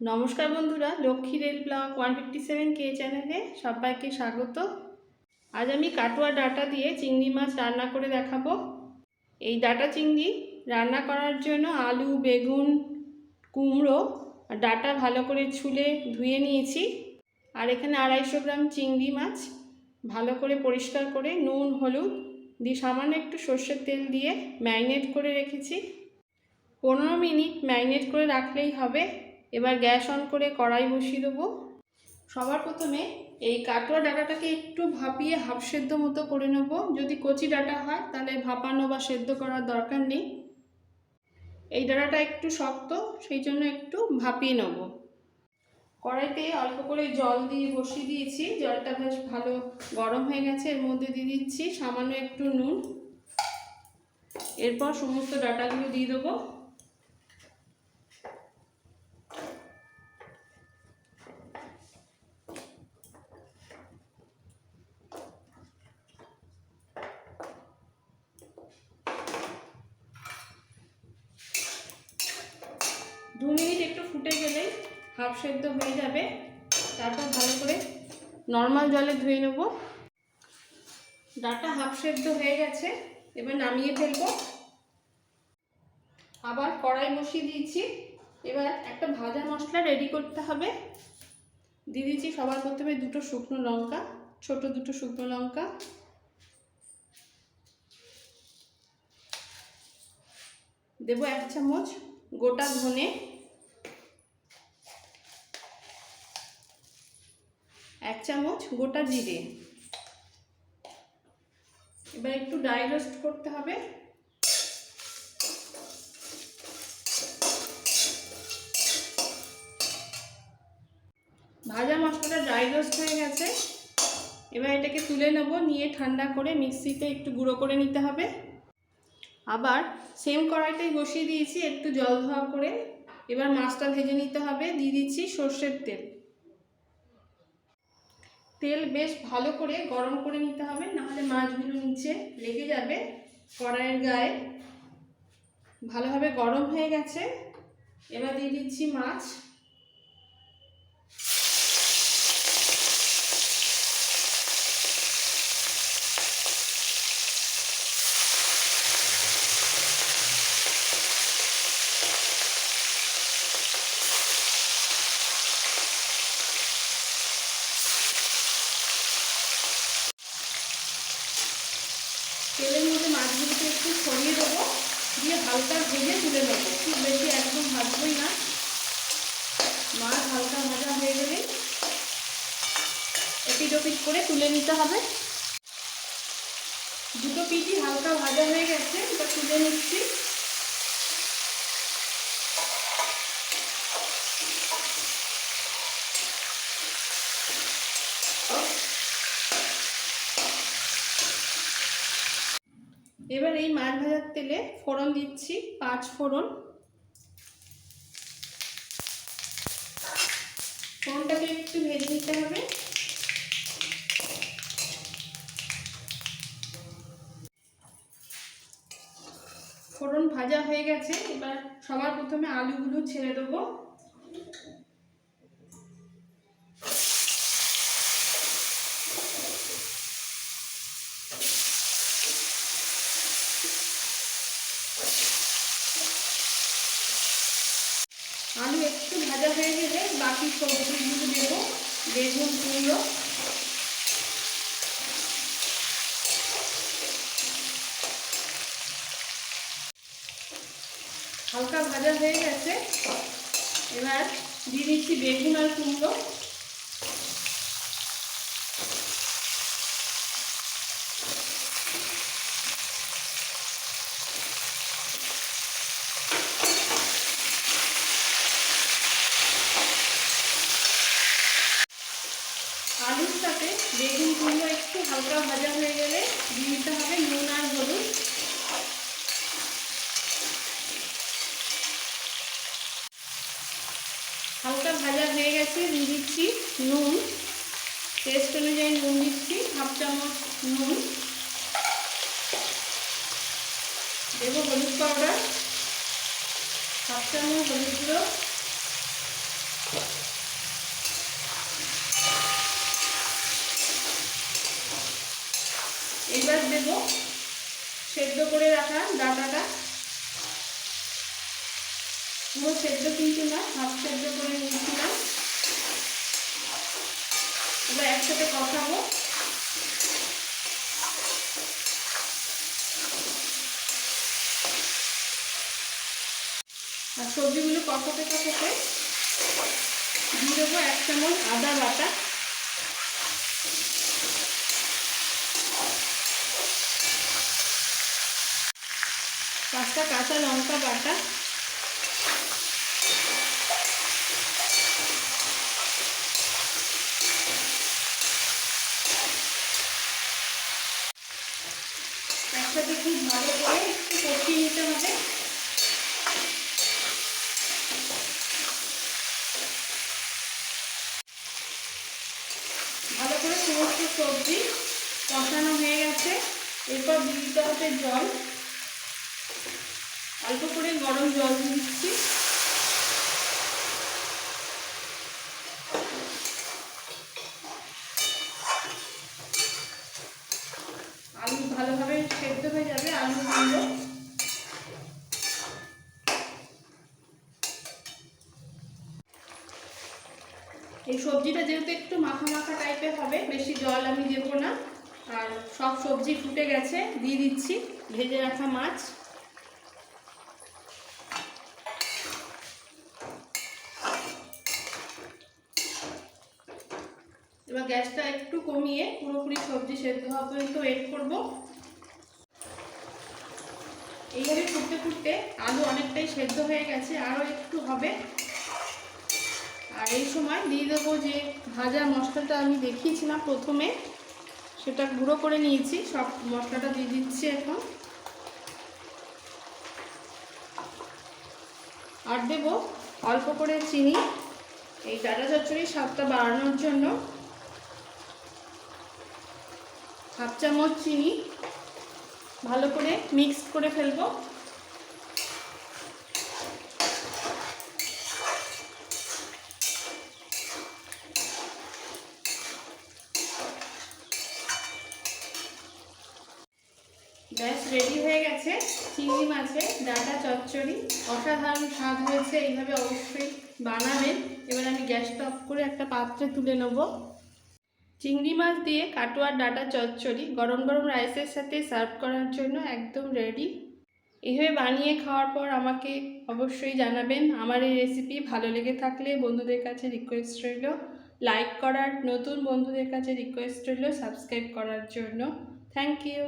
নমস্কার বন্ধুরা, Lakshmi rail block one fifty seven কে চ্যানেলে সবাইকে স্বাগত। আজ আমি কাটুয়া ডাটা দিয়ে চিংড়ি মাছ রান্না করে দেখাবো। এই ডাটা চিংড়ি রান্না করার জন্য আলু, বেগুন, কুমড়ো আর ডাটা ভালো করে ছুলে ধুয়ে নিয়েছি। আর এখানে আড়াইশো গ্রাম চিংড়ি মাছ ভালো করে পরিষ্কার করে নুন, হলুদ দিয়ে সামান্য একটু সর্ষের তেল দিয়ে ম্যারিনেট করে রেখেছি। পনেরো মিনিট ম্যারিনেট করে রাখলেই হবে। এবার গ্যাস অন করে কড়াই বসিয়ে দেবো। সবার প্রথমে এই কাটোয়া ডাটাটাকে একটু ভাপিয়ে হাফ সেদ্ধ মতো করে নেব। যদি কচি ডাটা হয়, তাহলে ভাপানো বা সেদ্ধ করার দরকার নেই। এই ডাটাটা একটু শক্ত, সেই জন্য একটু ভাপিয়ে নেব। কড়াইতে অল্প করে জল দিয়ে বসিয়ে দিয়েছি। জলটা বেশ ভালো গরম হয়ে গেছে। এর মধ্যে দিয়ে দিচ্ছি সামান্য একটু নুন। এরপর সমস্ত ডাটাগুলো দিয়ে দেবো। দু মিনিট একটু ফুটে গেলেই হাফ সেদ্ধ হয়ে যাবে। তারপর ভালো করে নর্মাল জলে ধুয়ে নেব। ডাটা হাফ সেদ্ধ হয়ে গেছে, এবার নামিয়ে ফেলব। আবার কড়াই বসিয়ে দিয়েছি। এবার একটা ভাজা মশলা রেডি করতে হবে। দিয়ে দিয়েছি সবার প্রথমে দুটো শুকনো লঙ্কা, ছোট দুটো শুকনো লঙ্কা। দেবো এক চামচ গোটা ধনে। এক চামচ গোটা জিরে। এবার একটু ড্রাই রোস্ট করতে হবে। ভাজা মশলাটা ড্রাই রোস্ট হয়ে গেছে। এবার এটাকে তুলে নেব, নিয়ে ঠান্ডা করে মিক্সিতে একটু গুঁড়ো করে নিতে হবে। আবার সেম কড়াইটাই বসিয়ে দিয়েছি একটু জল ধোয়া করে। এবার মাছটা ভেজে নিতে হবে। দিয়ে দিচ্ছি সর্ষের তেল। তেল বেশ ভালো করে গরম করে নিতে হবে, নাহলে মাছগুলো নিচে লেগে যাবে কড়াইয়ের গায়ে। ভালোভাবে গরম হয়ে গেছে। এবার দিয়ে দিচ্ছি মাছ তেলের মধ্যে মাছগুলোকে একটু ছড়িয়ে দেবো। দিয়ে হালকা ভেজে তুলে নেব। খুব বেশি একদম ভাজবই না। মাছ হালকা ভাজা হয়ে গেলে এপিট ওপিট করে তুলে নিতে হবে। দুটো পিটি হালকা ভাজা হয়ে গেছে এটা তুলে নিচ্ছি। এবার এই মাছ ভাজার তেলে ফোড়ন দিচ্ছি, পাঁচ ফোড়ন। ফোড়নটাকে একটু ভেজে নিতে হবে। ফোড়ন ভাজা হয়ে গেছে, এবার সবার প্রথমে আলুগুলো ছেড়ে দেবো আলু একটু ভাজা হয়ে গেলে বাকি সবজিগুলো দেবো, বেগুন, কুমড়ো। হালকা ভাজা হয়ে গেছে। এবার দিয়ে দিচ্ছি বেগুন আর কুমড়ো আলুর সাথে বেগুন কুমড়ো একটু হালকা ভাজা হয়ে গেলে দিয়ে দিতে হবে নুন আর হলুদ। হালকা ভাজা হয়ে গেছে, দিয়ে দিচ্ছি নুন। টেস্ট অনুযায়ী নুন দিচ্ছি, হাফ চামচ নুন। দেবো হলুদ পাউডার, হাফ চামচ হলুদ গুঁড়ো। করে রাখা ডাটাটা। পুরো সেদ্ধ কিন্তু না, হাফ সেদ্ধ করে নিয়েছিলাম। এবার একসাথে কষাবো। আর সবজিগুলো কষাতে কষাতে দিয়ে দেবো এক চামচ আদা বাটা। পাঁচটা কাঁচা লঙ্কা বাটা। একসাথে খুব ভালো করে একটু কষিয়ে নিতে হবে। ভালো করে সমস্ত সবজি কষানো হয়ে গেছে। এরপর দিয়ে দিতে হবে জল। অল্প করে গরম জল দিচ্ছি। আলু ভালোভাবে সেদ্ধ হয়ে যাবে আলুগুলো এই সবজিটা যেহেতু একটু মাখা মাখা টাইপের হবে, বেশি জল আমি দেবো না। আর সব সবজি ফুটে গেছে, দিয়ে দিচ্ছি, ভেজে রাখা মাছ। গ্যাসটা একটু কমিয়ে পুরোপুরি সবজি সেদ্ধ হওয়া পর্যন্ত ওয়েট করব। এইভাবে ফুটতে ফুটতে আলু অনেকটাই সেদ্ধ হয়ে গেছে, আরও একটু হবে। আর এই সময় দিয়ে দেবো যে ভাজা মশলাটা আমি দেখিয়েছিলাম প্রথমে, সেটা গুঁড়ো করে নিয়েছি, সব মশলাটা দিয়ে দিচ্ছি এখন। আর দেবো অল্প করে চিনি, এই ডাটা চচ্চড়ির স্বাদটা বাড়ানোর জন্য। হাফ চামচ চিনি ভালো করে মিক্স করে ফেলব। ব্যাস রেডি হয়ে গেছে। চিংড়ি মাছের ডাটা, চচ্চড়ি, অসাধারণ স্বাদ হয়েছে। এইভাবে অবশ্যই বানাবেন। এবার আমি গ্যাসটা অফ করে একটা পাত্রে তুলে নেব। চিংড়ি মাছ দিয়ে কাটোয়ার ডাটা চচ্চড়ি গরম গরম রাইসের সাথে সার্ভ করার জন্য একদম রেডি। এভাবে বানিয়ে খাওয়ার পর আমাকে অবশ্যই জানাবেন আমার এই রেসিপি ভালো লেগে থাকলে বন্ধুদের কাছে রিকোয়েস্ট রইল। লাইক করার, নতুন বন্ধুদের কাছে রিকোয়েস্ট রইল সাবস্ক্রাইব করার জন্য। Thank you.